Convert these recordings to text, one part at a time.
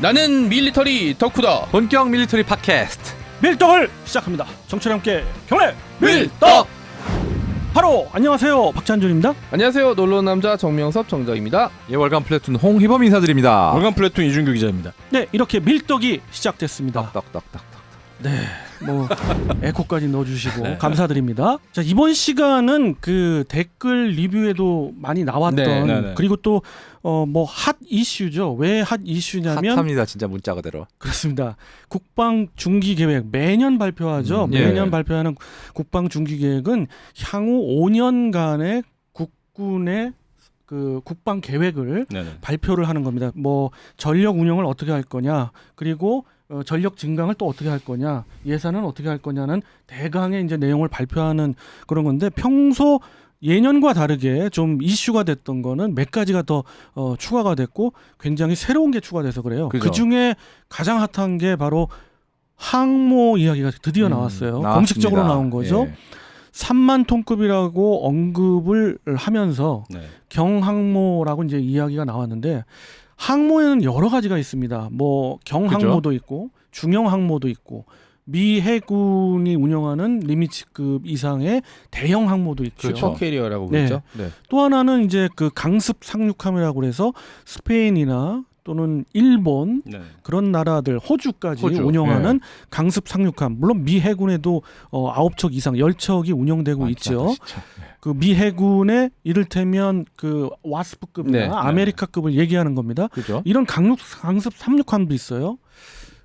나는 밀리터리 덕후다. 본격 밀리터리 팟캐스트 밀떡을 시작합니다. 정철 함께 경례 밀떡. 바로 안녕하세요 박찬준입니다. 안녕하세요. 놀러 남자 정명섭 정정입니다. 예 월간 플래툰 홍희범 인사드립니다. 월간 플래툰 이준규 기자입니다. 네 이렇게 밀떡이 시작됐습니다. 떡떡떡떡. 뭐 에코까지 넣어주시고 네. 감사드립니다. 자 이번 시간은 그 댓글 리뷰에도 많이 나왔던 네, 네, 네. 그리고 또 어 뭐 핫 이슈죠. 왜 핫 이슈냐면 핫합니다 진짜 문자 그대로. 그렇습니다. 국방 중기 계획 매년 발표하죠. 음, 예. 매년 발표하는 국방 중기 계획은 향후 5년간의 국군의 그 국방 계획을 네네. 발표를 하는 겁니다. 뭐 전력 운영을 어떻게 할 거냐, 그리고 어, 전력 증강을 또 어떻게 할 거냐, 예산은 어떻게 할 거냐는 대강의 이제 내용을 발표하는 그런 건데 평소 예년과 다르게 좀 이슈가 됐던 거는 몇 가지가 더 어, 추가가 됐고 굉장히 새로운 게 추가돼서 그래요. 그죠. 그 중에 가장 핫한 게 바로 항모 이야기가 드디어 음, 나왔어요. 나왔습니다. 공식적으로 나온 거죠. 예. 3만 톤급이라고 언급을 하면서 네. 경항모라고 이제 이야기가 나왔는데 항모에는 여러 가지가 있습니다. 뭐 경항모도 있고 중형 항모도 있고 미 해군이 운영하는 리미츠급 이상의 대형 항모도 있죠. 그렇죠. 슈퍼 캐리어라고 네. 그러죠. 네. 또 하나는 이제 그 강습 상륙함이라고 그래서 스페인이나 또는 일본 네. 그런 나라들 호주까지 호주, 운영하는 강습 상륙함 물론 미 해군에도 어 아홉 척 이상 열 척이 운영되고 있죠. 진짜. 그미 해군의 이를테면 그 와스프급이나 네, 네. 아메리카급을 얘기하는 겁니다. 그죠? 이런 강륙 강습 삼륙함도 있어요.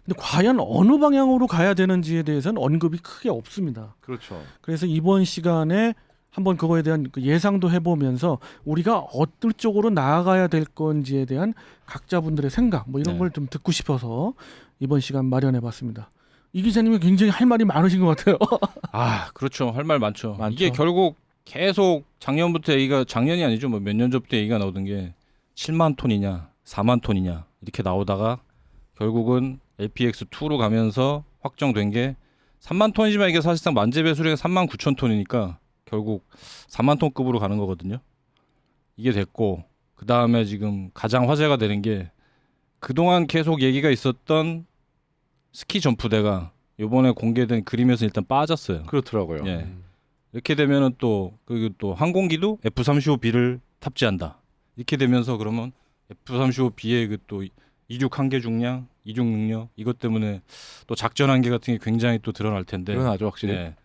근데 과연 어느 방향으로 가야 되는지에 대해서는 언급이 크게 없습니다. 그렇죠. 그래서 이번 시간에 한번 그거에 대한 그 예상도 해보면서 우리가 어떤 쪽으로 나아가야 될 건지에 대한 각자분들의 생각 뭐 이런 네. 걸좀 듣고 싶어서 이번 시간 마련해봤습니다. 이 기자님이 굉장히 할 말이 많으신 것 같아요. 아 그렇죠. 할 말 많죠. 많죠. 이게 결국 계속 작년부터 얘기가 작년이 아니죠. 뭐 몇 년 전부터 얘기가 나오던 게 7만 톤이냐, 4만 톤이냐 이렇게 나오다가 결국은 LPX 2로 가면서 확정된 게 3만 톤이지만 이게 사실상 만재 배수량이 3만 9천 톤이니까 결국 4만 톤급으로 가는 거거든요. 이게 됐고 그 다음에 지금 가장 화제가 되는 게 그동안 계속 얘기가 있었던 스키 점프대가 요번에 공개된 그림에서 일단 빠졌어요. 그렇더라고요. 예. 이렇게 되면은 또그또 항공기도 F-35B를 탑재한다. 이렇게 되면서 그러면 F-35B의 그 또 이륙 한계 중량, 이륙 능력 이것 때문에 또 작전 한계 같은 게 굉장히 또 드러날 텐데. 드러나죠 확실히. 네.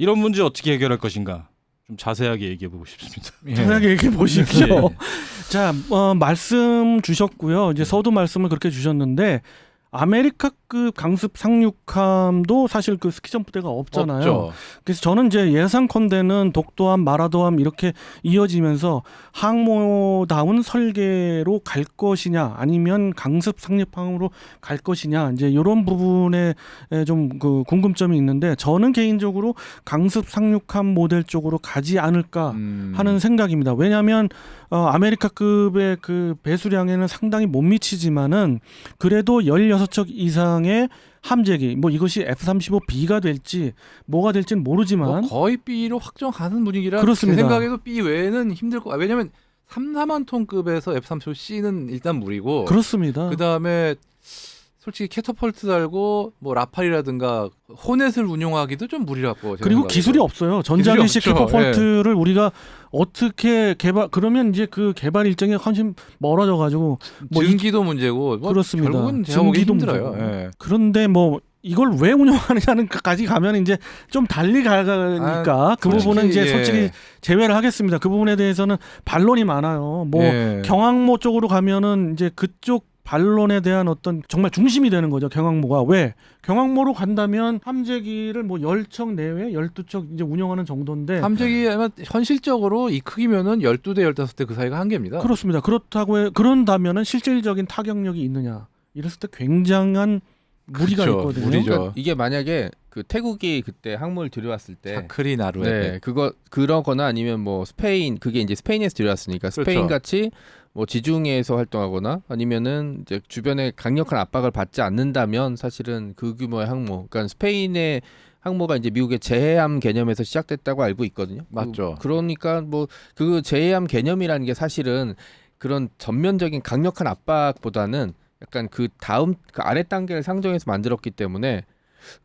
이런 문제 어떻게 해결할 것인가 좀 자세하게 얘기해 보고 싶습니다. 예. 편하게 얘기해 보십시오. 예. 자, 어, 말씀 주셨고요. 이제 서두 말씀을 그렇게 주셨는데 아메리카급 강습 상륙함도 사실 그 스키 점프대가 없잖아요. 없죠. 그래서 저는 이제 예상컨대는 독도함, 마라도함 이렇게 이어지면서 항모다운 설계로 갈 것이냐 아니면 강습 상륙함으로 갈 것이냐 이제 이런 부분에 좀 그 궁금점이 있는데 저는 개인적으로 강습 상륙함 모델 쪽으로 가지 않을까 음. 하는 생각입니다. 왜냐하면 어, 아메리카급의 그 배수량에는 상당히 못 미치지만은 그래도 16척 이상의 함재기 뭐 이것이 F-35B가 될지 뭐가 될지는 모르지만 뭐 거의 B로 확정하는 분위기라 그렇습니다. 제 생각에도 B 외에는 힘들 거. 왜냐면 3, 4만 톤급에서 F-35C는 일단 무리고 그렇습니다. 그 다음에 솔직히 캐터펄트 달고 뭐 라팔이라든가 호넷을 운용하기도 좀 무리라고. 제 그리고. 기술이 없어요. 전자기식 없죠. 슈퍼폴트를 우리가 어떻게 개발 그러면 이제 그 개발 일정이 훨씬 멀어져 가지고 뭐 이- 증기도 문제고 뭐 그렇습니다. 결국은 증기도 힘들어요. 예. 그런데 뭐 이걸 왜 운영하느냐는까지 가면 이제 좀 달리 가니까 그 솔직히, 부분은 이제 예. 솔직히 제외를 하겠습니다. 그 부분에 대해서는 반론이 많아요. 뭐 예. 경항모 쪽으로 가면은 이제 그쪽 반론에 대한 어떤 정말 중심이 되는 거죠. 경항모가 왜 경항모로 간다면 함재기를 뭐 10척 내외 12척 이제 운영하는 정도인데 함재기 아마 현실적으로 이 크기면은 12대 15대 그 사이가 한계입니다. 그렇습니다. 그렇다고 해, 그런다면은 실질적인 타격력이 있느냐 이랬을 때 굉장한 무리가 그렇죠. 있거든요. 무리죠. 그러니까 이게 만약에 그 태국이 그때 항모를 들여왔을 때 사크리 나루에 네, 그거 그러거나 아니면 뭐 스페인 그게 이제 스페인에서 들여왔으니까 스페인 그렇죠. 같이 뭐 지중해에서 활동하거나 아니면은 이제 주변에 강력한 압박을 받지 않는다면 사실은 그 규모의 항모, 그러니까 스페인의 항모가 이제 미국의 제해함 개념에서 시작됐다고 알고 있거든요. 맞죠. 그, 그러니까 뭐 그 제해함 개념이라는 게 사실은 그런 전면적인 강력한 압박보다는 약간 그 다음 그 아래 단계를 상정해서 만들었기 때문에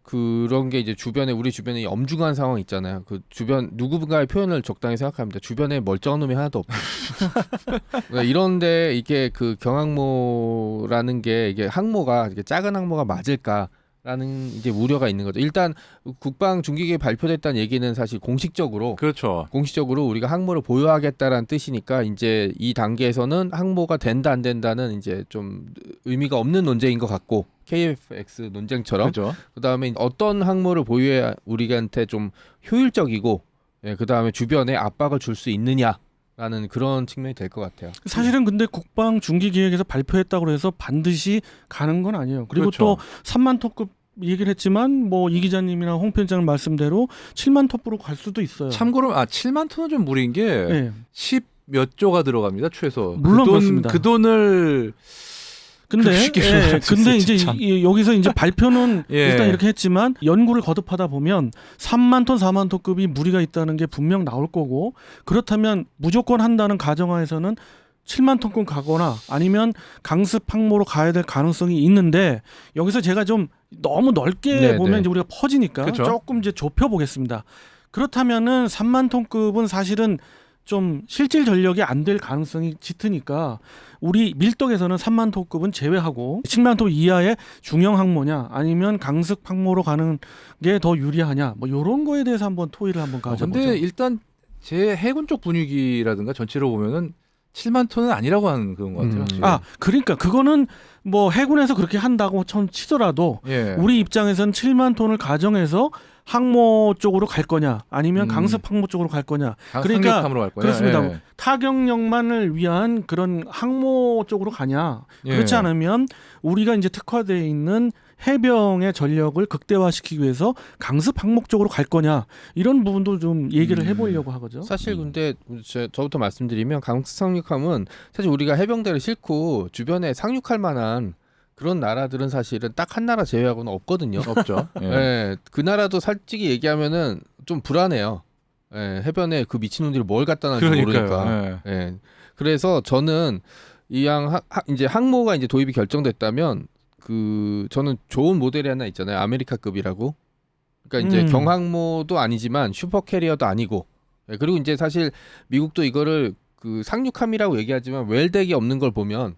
그런 게 이제 주변에 우리 주변에 이 엄중한 상황 있잖아요. 그 주변 누구가의 표현을 적당히 생각합니다. 주변에 멀쩡한 놈이 하나도 없고 그러니까 이런데 이게 그 경항모라는 게 이게 항모가 이게 작은 항모가 맞을까? 라는 이제 우려가 있는 거죠. 일단 국방 중기계에 발표됐다는 얘기는 사실 공식적으로 그렇죠. 공식적으로 우리가 항모를 보유하겠다라는 뜻이니까 이제 이 단계에서는 항모가 된다 안 된다는 이제 좀 의미가 없는 논쟁인 것 같고 KFX 논쟁처럼 그렇죠. 그다음에 어떤 항모를 보유해 우리한테 좀 효율적이고 예, 그다음에 주변에 압박을 줄 수 있느냐 라는 그런 측면이 될 것 같아요. 사실은 근데 국방 중기 기획에서 발표했다고 해서 반드시 가는 건 아니에요. 그리고 그렇죠. 또 3만 톱급 얘기를 했지만 뭐 이 기자님이나 홍 편장 말씀대로 7만 톱으로 갈 수도 있어요. 참고로 아 7만 톤은 좀 무리인 게 예. 10몇 조가 들어갑니다 최소. 물론 그 돈, 그렇습니다. 그 돈을 근데 예, 근데 이제 참. 이- 여기서 이제 발표는 예. 일단 이렇게 했지만 연구를 거듭하다 보면 3만 톤, 4만 톤급이 무리가 있다는 게 분명 나올 거고 그렇다면 무조건 한다는 가정하에서는 7만 톤급 가거나 아니면 강습 항모로 가야 될 가능성이 있는데 여기서 제가 좀 너무 넓게 네, 보면 네. 이제 우리가 퍼지니까 그쵸. 조금 이제 좁혀 보겠습니다. 그렇다면은 3만 톤급은 사실은 좀 실질 전력이 안 될 가능성이 짙으니까 우리 밀덕에서는 3만 톤급은 제외하고 7만 톤 이하의 중형 항모냐 아니면 강습 항모로 가는 게 더 유리하냐 뭐 이런 거에 대해서 한번 토의를 한번 어, 가져보죠. 근데 일단 제 해군 쪽 분위기라든가 전체로 보면은 7만 톤은 아니라고 하는 그런 것 같아요. 음. 아 그러니까 그거는 뭐 해군에서 그렇게 한다고 천 치더라도 예. 우리 입장에선 7만 톤을 가정해서 항모 쪽으로 갈 거냐 아니면 음. 강습 항모 쪽으로 갈 거냐 강- 그러니까 갈 거냐. 그렇습니다. 예. 타격력만을 위한 그런 항모 쪽으로 가냐 예. 그렇지 않으면 우리가 이제 특화되어 있는 해병의 전력을 극대화시키기 위해서 강습 항목 쪽으로 갈 거냐 이런 부분도 좀 얘기를 음. 해보려고 하거죠. 사실 근데 저, 저부터 말씀드리면 강습 상륙함은 사실 우리가 해병대를 싣고 주변에 상륙할 만한 그런 나라들은 사실은 딱 한 나라 제외하고는 없거든요. 없죠. 예. 예, 그 나라도 솔직히 얘기하면은 좀 불안해요. 예, 해변에 그 미친놈들이 뭘 갖다 놨는지 모르니까. 예. 예. 그래서 저는 이양 이제 항모가 이제 도입이 결정됐다면 그 저는 좋은 모델이 하나 있잖아요. 아메리카급이라고. 그러니까 이제 음. 경항모도 아니지만 슈퍼 캐리어도 아니고. 예, 그리고 이제 사실 미국도 이거를 그 상륙함이라고 얘기하지만 웰덱이 없는 걸 보면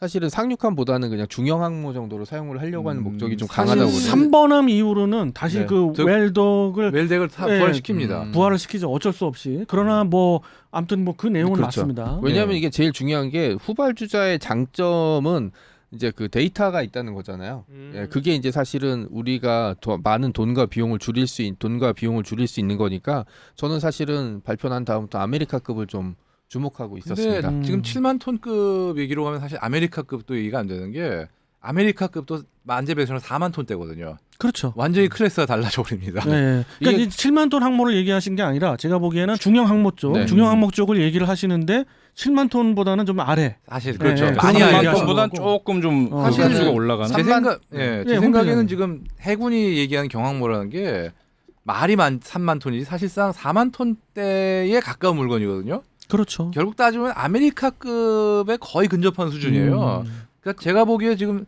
사실은 상륙함보다는 그냥 중형 항모 정도로 사용을 하려고 하는 음, 목적이 좀 사실 강하다고 삼- 보거든요. 3번함 이후로는 다시 네. 그 저- 웰덕을 웰덱을 다 예. 부활시킵니다. 음. 부활을 시키죠. 어쩔 수 없이. 그러나 뭐 아무튼 뭐 그 내용은 그렇죠. 맞습니다. 왜냐하면 네. 이게 제일 중요한 게 후발주자의 장점은 이제 그 데이터가 있다는 거잖아요. 음. 예, 그게 이제 사실은 우리가 더 많은 돈과 비용을 줄일 수 있, 돈과 비용을 줄일 수 있는 거니까 저는 사실은 발표 난 다음부터 아메리카급을 좀 주목하고 있었습니다. 음. 지금 7만 톤급 얘기로 가면 사실 아메리카급도 얘기가 안 되는 게 아메리카급도 만재 배수는 4만 톤대거든요. 그렇죠. 완전히 클래스가 달라져 버립니다. 네. 그러니까 이게- 이 7만 톤 항모를 얘기하신 게 아니라 제가 보기에는 중형 항모 쪽, 네. 중형 항모 쪽을 얘기를 하시는데 7만 톤보다는 좀 아래. 사실 그렇죠. 네, 많이. 얘기하시는 만큼보단 거고. 조금 좀 어. 사실 수가 올라가는. 제 삼만- 생각, 예, 제 예, 생각에는. 지금 해군이 얘기하는 경항모라는 게 말이 만 3만 톤이지 사실상 4만 톤대에 가까운 물건이거든요. 그렇죠. 결국 따지면 아메리카급에 거의 근접한 수준이에요. 음. 그러니까 제가 보기에 지금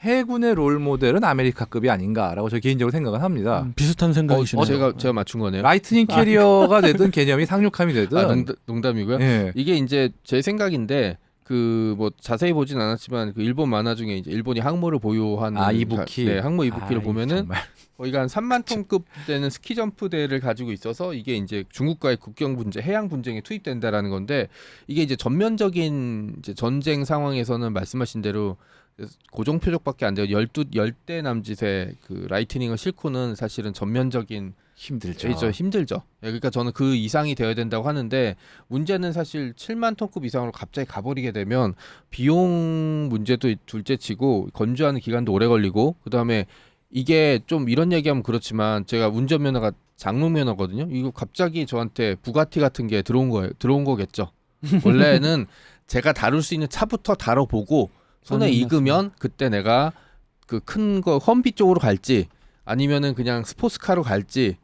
해군의 롤 모델은 아메리카급이 아닌가라고 저 개인적으로 생각을 합니다. 음, 비슷한 생각이시네요. 어, 제가 제가 맞춘 거네요. 라이트닝 캐리어가 되든 개념이 상륙함이 되든 아, 농담, 농담이고요. 예. 이게 이제 제 생각인데 그 뭐 자세히 보진 않았지만 그 일본 만화 중에 이제 일본이 항모를 보유하는 아, 이부키. 네, 항모 이부키를 아, 보면은. 거의가 한 3만 톤급 되는 스키 점프대를 가지고 있어서 이게 이제 중국과의 국경 분쟁, 해양 분쟁에 투입된다라는 건데 이게 이제 전면적인 이제 전쟁 상황에서는 말씀하신 대로 고정 표적밖에 안 돼요. 열두 열대 남짓의 그 라이트닝을 싣고는 사실은 전면적인 힘들죠. 저 힘들죠. 예, 그러니까 저는 그 이상이 되어야 된다고 하는데 문제는 사실 7만 톤급 이상으로 갑자기 가버리게 되면 비용 문제도 둘째치고 건조하는 기간도 오래 걸리고 그 다음에 이게 좀 이런 얘기하면 그렇지만 제가 운전면허가 장롱면허거든요. 이거 갑자기 저한테 부가티 같은 게 들어온 거예요. 들어온 거겠죠. 원래는 제가 다룰 수 있는 차부터 다뤄보고 손에 익으면 그때 내가 그 큰 거 험비 쪽으로 갈지 아니면은 그냥 스포츠카로 갈지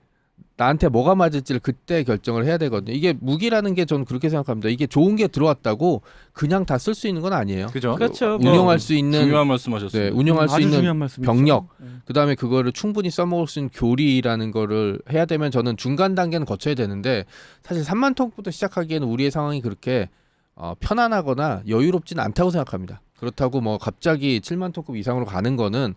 나한테 뭐가 맞을지를 그때 결정을 해야 되거든요. 이게 무기라는 게 저는 그렇게 생각합니다. 이게 좋은 게 들어왔다고 그냥 다 쓸 수 있는 건 아니에요. 그죠? 그렇죠. 운영할 수 있는 중요한 말씀하셨어요. 네, 운영할 수 있는. 병력, 네. 그다음에 그거를 충분히 써먹을 수 있는 교리라는 거를 해야 되면 저는 중간 단계는 거쳐야 되는데 사실 3만 톤부터 시작하기에는 우리의 상황이 그렇게 어, 편안하거나 여유롭지는 않다고 생각합니다. 그렇다고 뭐 갑자기 7만 톤급 이상으로 가는 거는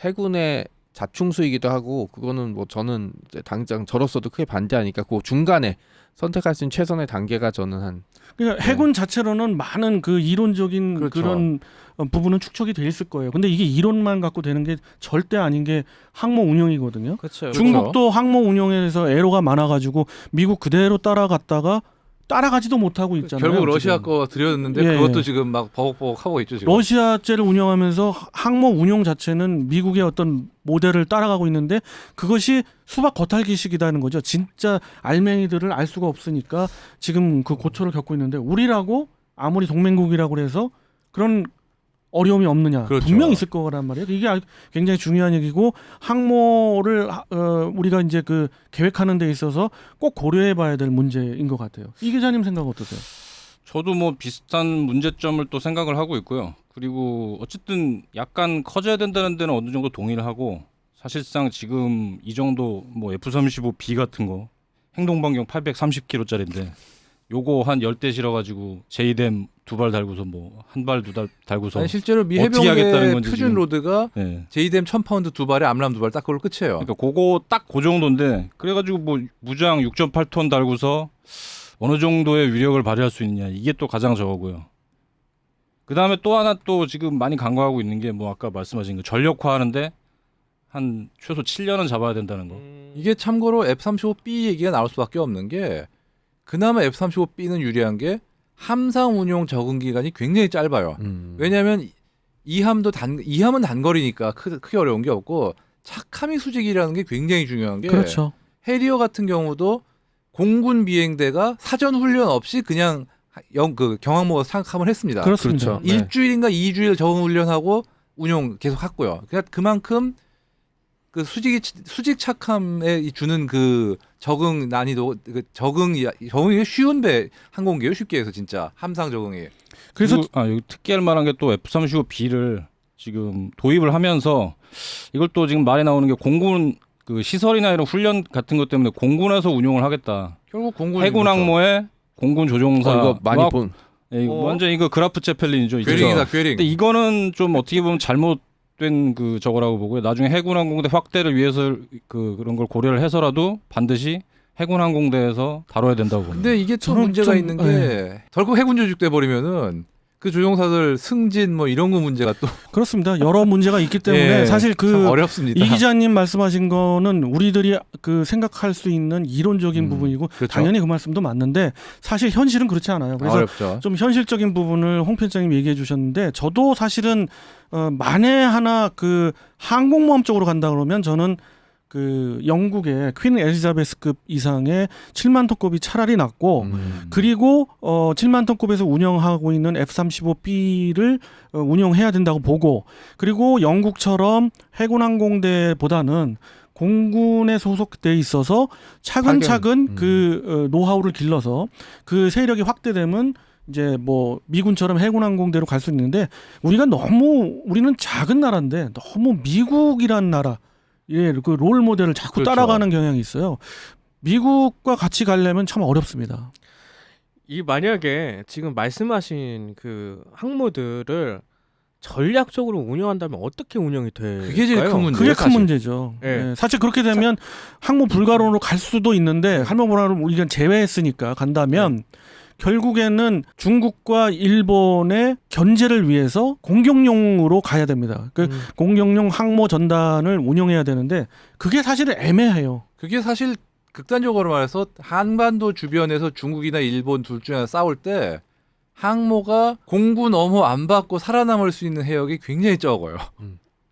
해군의 자충수이기도 하고 그거는 뭐 저는 이제 당장 저로서도 크게 반대하니까 그 중간에 선택할 수 있는 최선의 단계가 저는 한 그러니까 해군 자체로는 많은 그 이론적인 네. 그렇죠. 그런 부분은 축적이 돼 있을 거예요. 근데 이게 이론만 갖고 되는 게 절대 아닌 게 항모 운영이거든요. 그렇죠. 중국도 항모 운영에서 애로가 많아 가지고 미국 그대로 따라갔다가 따라가지도 못하고 있잖아요. 결국 러시아 지금. 거 들였는데 예, 그것도 예. 지금 막 버벅버벅 하고 있죠 지금. 러시아제를 운영하면서 항모 운용 자체는 미국의 어떤 모델을 따라가고 있는데 그것이 수박 겉핥기식이라는 거죠. 진짜 알맹이들을 알 수가 없으니까 지금 그 고초를 겪고 있는데 우리라고 아무리 동맹국이라고 해서 그런 어려움이 없느냐 그렇죠. 분명 있을 거란 말이에요. 이게 아- 굉장히 중요한 얘기고 항모를 하- 어, 우리가 이제 그 계획하는 데 있어서 꼭 고려해봐야 될 문제인 것 같아요. 이 기자님 생각 어떠세요? 저도 뭐 비슷한 문제점을 또 생각을 하고 있고요. 그리고 어쨌든 약간 커져야 된다는 데는 어느 정도 동의를 하고 사실상 지금 이 정도 뭐 F-35B 같은 거 행동 반경 830km짜리인데 요거 한 열 대 실어가지고 제이뎀 두발 달고서 뭐 한 발 두 달 달고서 아니 실제로 미 어떻게 하겠다는 해병대 건지 표준 지금. 로드가 예. 제이뎀 1000파운드 두 발에 암람 두 발 딱 그걸 끝이에요. 그러니까 그거 딱 그 정도인데 그래가지고 뭐 무장 6.8톤 달고서 어느 정도의 위력을 발휘할 수 있냐 이게 또 가장 적어고요. 그 다음에 또 하나 또 지금 많이 간과하고 있는 게 뭐 아까 말씀하신 그 전력화하는데 한 최소 7년은 잡아야 된다는 거. 음, 이게 참고로 F-35B 얘기가 나올 수밖에 없는 게 그나마 F-35B는 유리한 게 함상 운용 적응 기간이 굉장히 짧아요. 음. 왜냐하면 이함도 단 이함은 단거리니까 크, 크게 어려운 게 없고 착함이 수직이라는 게 굉장히 중요한 게 그렇죠. 해리어 같은 경우도 공군 비행대가 사전 훈련 없이 그냥 영 그 경항모가 상함을 했습니다. 그렇습니다. 그렇죠. 네. 일주일인가 이주일 적응 훈련하고 운용 계속 했고요. 그러니까 그만큼 그 수직이 수직 착함에 이 주는 그 적응 난이도 그 적응 적응이 쉬운 배 항공기예요. 쉽게 해서 진짜 함상 적응이. 그래서 그리고, 아 여기 특기할 만한 게 또 F-35B를 지금 도입을 하면서 이걸 또 지금 말이 나오는 게 공군 그 시설이나 이런 훈련 같은 것 때문에 공군에서 운용을 하겠다. 결국 공군 해군 항모에 공군 조종사 어, 이거 많이 와- 본 예, 이거 어. 완전 이거 그라프 제펠린이죠. 이제. 괴링이다 괴링. 근데 이거는 좀 어떻게 보면 잘못 된 그 저거라고 보고요. 나중에 해군항공대 확대를 위해서 그 그런 걸 고려를 해서라도 반드시 해군항공대에서 다뤄야 된다고 봅니다. 근데 이게 또 저는 문제가 좀- 있는 게 덜컥 해군 조직돼 버리면은 그 조종사들 승진 뭐 이런 거 문제가 또 그렇습니다. 여러 문제가 있기 때문에 예, 사실 참그 어렵습니다. 이 기자님 말씀하신 거는 우리들이 그 생각할 수 있는 이론적인 음, 부분이고 그렇죠. 당연히 그 말씀도 맞는데 사실 현실은 그렇지 않아요. 그래서 어렵죠. 좀 현실적인 부분을 홍 편장님 얘기해 주셨는데 저도 사실은 어, 만에 하나 그 항공모함 쪽으로 간다 그러면 저는 그 영국의 퀸 엘리자베스급 이상의 7만 톤급이 차라리 낫고 음. 그리고 어 7만 톤급에서 운영하고 있는 F-35B를 어, 운영해야 된다고 보고 그리고 영국처럼 해군 항공대보다는 공군에 소속돼 있어서 차근차근 파견. 음. 그 어, 노하우를 길러서 그 세력이 확대되면 이제 뭐 미군처럼 해군 항공대로 갈 수 있는데 우리가 너무 우리는 작은 나라인데 너무 미국이란 나라 예, 그 롤 모델을 자꾸 그렇죠. 따라가는 경향이 있어요. 미국과 같이 가려면 참 어렵습니다. 이 만약에 지금 말씀하신 그 항모들을 전략적으로 운영한다면 어떻게 운영이 될까요? 그게 제일 큰 문제예요. 그게 큰 사실. 문제죠. 예. 예, 사실 그렇게 되면 항모 불가론으로 갈 수도 있는데 항모 불가론 우리가 제외했으니까 간다면 결국에는 중국과 일본의 견제를 위해서 공격용으로 가야 됩니다. 그 음. 공격용 항모 전단을 운영해야 되는데 그게 사실 애매해요. 그게 사실 극단적으로 말해서 한반도 주변에서 중국이나 일본 둘 중에 하나 싸울 때 항모가 공군 엄호 안 받고 살아남을 수 있는 해역이 굉장히 적어요.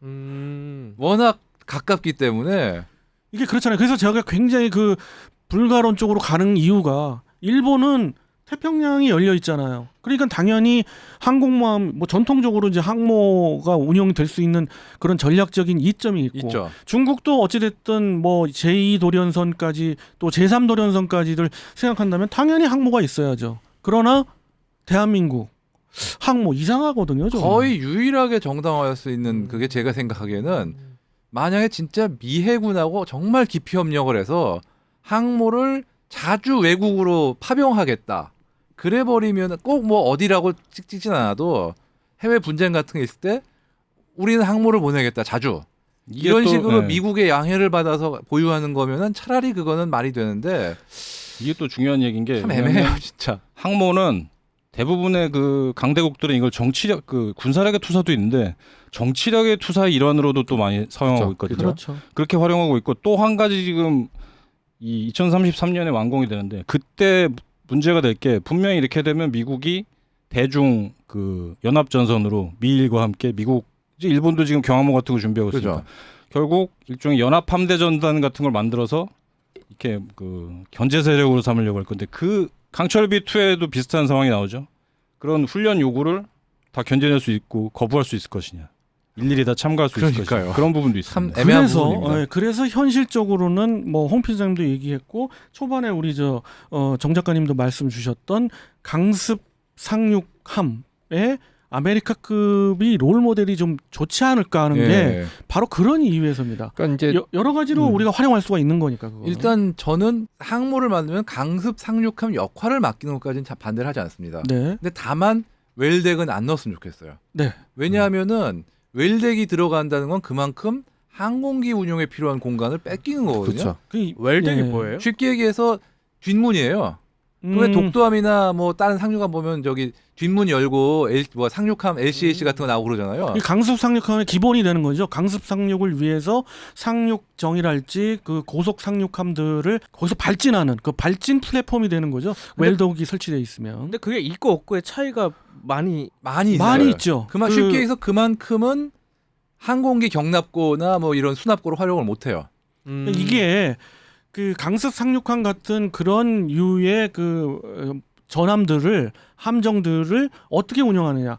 음. 워낙 가깝기 때문에 이게 그렇잖아요. 그래서 제가 굉장히 그 불가론 쪽으로 가는 이유가 일본은 태평양이 열려 있잖아요. 그러니까 당연히 항공모함 뭐 전통적으로 이제 항모가 운영이 될수 있는 그런 전략적인 이점이 있고 있죠. 중국도 어찌 됐든 뭐 제2 도련선까지 또 제3 도련선까지를 생각한다면 당연히 항모가 있어야죠. 그러나 대한민국 항모 이상하거든요. 좀. 거의 유일하게 정당화할 수 있는 그게 제가 생각하기에는 만약에 진짜 미 해군하고 정말 깊이 협력을 해서 항모를 자주 외국으로 파병하겠다. 그래 버리면 꼭 뭐 어디라고 찍찍진 않아도 해외 분쟁 같은 게 있을 때 우리는 항모를 보내겠다. 자주. 이런 또, 식으로 예. 미국의 양해를 받아서 보유하는 거면은 차라리 그거는 말이 되는데 이게 또 중요한 얘기인 게 참 애매해요, 진짜. 항모는 대부분의 그 강대국들은 이걸 정치력 그 군사력의 투사도 있는데 정치력의 투사의 일환으로도 또 많이 사용하고 그렇죠. 있거든요. 그렇죠. 그렇게 활용하고 있고 또 한 가지 지금 이 2033년에 완공이 되는데 그때 문제가 될 게 분명히 이렇게 되면 미국이 대중 그 연합 전선으로 미일과 함께 미국 이제 일본도 지금 경항모 같은 거 준비하고 그죠. 결국 일종의 연합 함대 전단 같은 걸 만들어서 이렇게 그 견제 세력으로 삼으려고 할 건데 그 강철비 2에도 비슷한 상황이 나오죠. 그런 훈련 요구를 다 견뎌낼 수 있고 거부할 수 있을 것이냐. 일일이 다 참가할 수 있을 그러니까요. 것이냐. 그런 부분도 참 있습니다. 애매한 그래서 부분입니다. 예, 그래서 현실적으로는 뭐홍 필장님도 얘기했고 초반에 우리 저 어, 정 작가님도 말씀 주셨던 강습 상륙함의 아메리카급이 롤 모델이 좀 좋지 않을까 하는 게 예. 바로 그런 이유에서입니다. 그러니까 이제 여, 여러 가지로 음. 우리가 활용할 수가 있는 거니까 그거. 일단 저는 항모를 만들면 강습 상륙함 역할을 맡기는 것까지는 자- 반대를 하지 않습니다. 네. 근데 다만 웰덱은 안 넣었으면 좋겠어요. 네. 왜냐하면은 웰덱이 들어간다는 건 그만큼 항공기 운용에 필요한 공간을 뺏기는 거거든요. 그렇죠. 그 웰덱이 예. 뭐예요? 쉽게 얘기해서 뒷문이에요. 음, 왜 독도함이나 뭐 다른 상륙함 보면 저기 뒷문 열고 L, 뭐 상륙함 LCAC 같은 거 나오고 그러잖아요. 이 강습 상륙함의 기본이 되는 거죠. 강습 상륙을 위해서 상륙정이랄지 그 고속 상륙함들을 거기서 발진하는 그 발진 플랫폼이 되는 거죠. 근데- 웰덕이 설치되어 있으면 근데 그게 있고 없고의 차이가 많이 많이 있어요. 많이 있죠. 그만 그- 쉽게 해서 그만큼은 항공기 경납고나 뭐 이런 수납고를 활용을 못 해요. 음, 이게 그 강습 상륙함 같은 그런 유의 그 어, 전함들을 함정들을 어떻게 운영하느냐.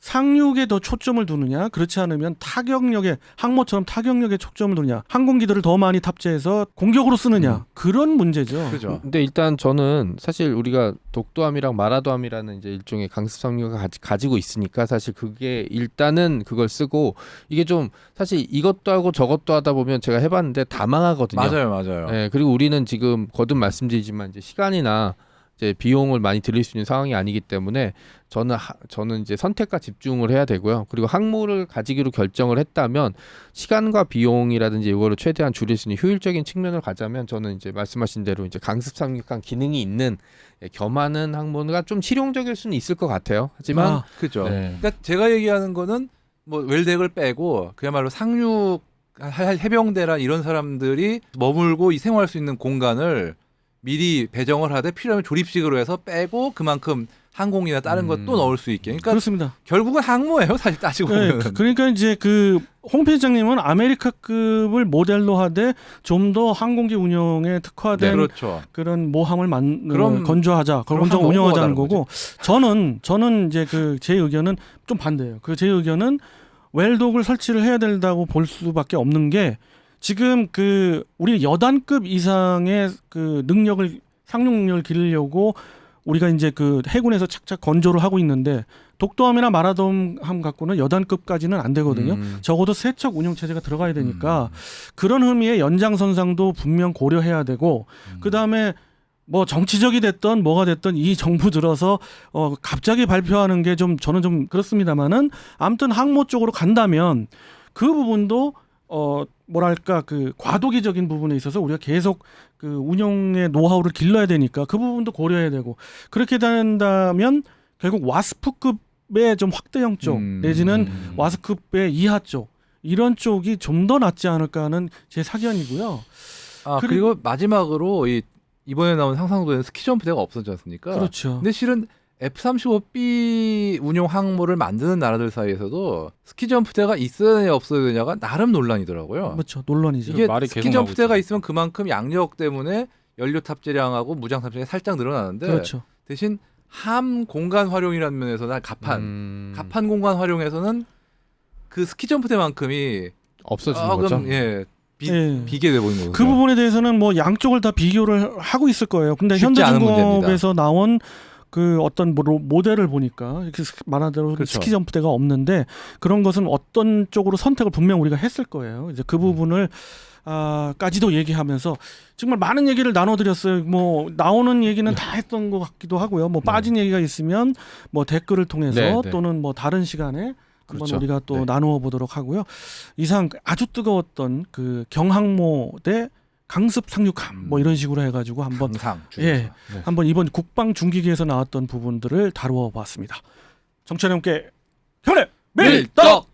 상륙에 더 초점을 두느냐 그렇지 않으면 타격력에 항모처럼 타격력에 초점을 두느냐 항공기들을 더 많이 탑재해서 공격으로 쓰느냐 음. 그런 문제죠. 그죠? 근데 일단 저는 사실 우리가 독도함이랑 마라도함이라는 이제 일종의 강습 상륙을 가지, 가지고 있으니까 사실 그게 일단은 그걸 쓰고 이게 좀 사실 이것도 하고 저것도 하다 보면 제가 해봤는데 다 망하거든요. 맞아요, 맞아요. 예, 그리고 우리는 지금 거듭 말씀드리지만 이제 시간이나 이제 비용을 많이 들일 수 있는 상황이 아니기 때문에 저는 하, 저는 이제 선택과 집중을 해야 되고요. 그리고 항모를 가지기로 결정을 했다면 시간과 비용이라든지 이거를 최대한 줄일 수 있는 효율적인 측면을 가자면 저는 이제 말씀하신 대로 이제 강습 상륙한 기능이 있는 예, 겸하는 항모가 좀 실용적일 수는 있을 것 같아요. 하지만 아, 그죠? 네. 그러니까 제가 얘기하는 거는 뭐 웰덱을 빼고 그야말로 상륙 할 해병대라 이런 사람들이 머물고 이 생활할 수 있는 공간을 미리 배정을 하되 필요하면 조립식으로 해서 빼고 그만큼 항공이나 다른 음. 것도 넣을 수 있게. 그러니까 그렇습니다. 결국은 항모예요, 사실 따지고 네, 보면. 그- 그러니까 이제 그 홍 필장님은 아메리카급을 모델로 하되 좀 더 항공기 운영에 네, 특화된 그렇죠. 그런 모함을 만 그럼- 어, 건조하자, 그럼 건조 항공 운영하자는 거고 저는 저는 이제 그 제 의견은 좀 반대예요. 그 제 의견은 웰독을 설치를 해야 된다고 볼 수밖에 없는 게 지금 그 우리 여단급 이상의 그 능력을 상륙 능력을 기르려고 우리가 이제 그 해군에서 착착 건조를 하고 있는데 독도함이나 마라돔함 갖고는 여단급까지는 안 되거든요. 음. 적어도 세척 운영 체제가 들어가야 되니까 그런 의미의 연장선상도 분명 고려해야 되고 그 다음에 뭐 정치적이 됐던 뭐가 됐던 이 정부 들어서 어 갑자기 발표하는 게 좀 저는 좀 그렇습니다만은 아무튼 항모 쪽으로 간다면 그 부분도 어 뭐랄까 그 과도기적인 부분에 있어서 우리가 계속 그 운영의 노하우를 길러야 되니까 그 부분도 고려해야 되고 그렇게 된다면 결국 와스프급의 좀 확대형 쪽 음. 내지는 음. 와스급의 이하 쪽 이런 쪽이 좀 더 낫지 않을까 하는 제 사견이고요. 아, 그리- 그리고 마지막으로 이 이번에 나온 상상도에는 스키 점프대가 없었지 않습니까? 그렇죠. 근데 실은 F-35B 운용 항모를 만드는 나라들 사이에서도 스키 점프대가 있어야 되냐 없어야 되냐가 나름 논란이더라고요. 그렇죠. 논란이죠. 이게 말이 스키 점프대가 있으면 그만큼 양력 때문에 연료 탑재량하고 무장 탑재량이 살짝 늘어나는데 그렇죠. 대신 함 공간 활용이라는 면에서는 갑판 음, 갑판 공간 활용에서는 그 스키 점프 때만큼이 없어지는 거죠. 조금 예 비, 예. 비게 돼 보이는 거죠. 그 부분에 대해서는 뭐 양쪽을 다 비교를 하고 있을 거예요. 근데 현대중공업에서 나온 그 어떤 뭐 로- 모델을 보니까 이렇게 스- 말한 대로 그렇죠. 스키 점프대가 없는데 그런 것은 어떤 쪽으로 선택을 분명 우리가 했을 거예요. 이제 그 음. 부분을 아, 까지도 얘기하면서 정말 많은 얘기를 나눠드렸어요. 뭐 나오는 얘기는 다 했던 것 같기도 하고요. 뭐 네. 빠진 얘기가 있으면 뭐 댓글을 통해서 네, 네. 또는 뭐 다른 시간에 한번 그렇죠. 우리가 또 네. 나누어 보도록 하고요. 이상 아주 뜨거웠던 그 경항모 대 강습 상륙함 뭐 음. 이런 식으로 해가지고 한번 항상 예. 네. 한번 이번 국방 중기기에서 나왔던 부분들을 다루어 봤습니다. 정철 형께 현의 밀떡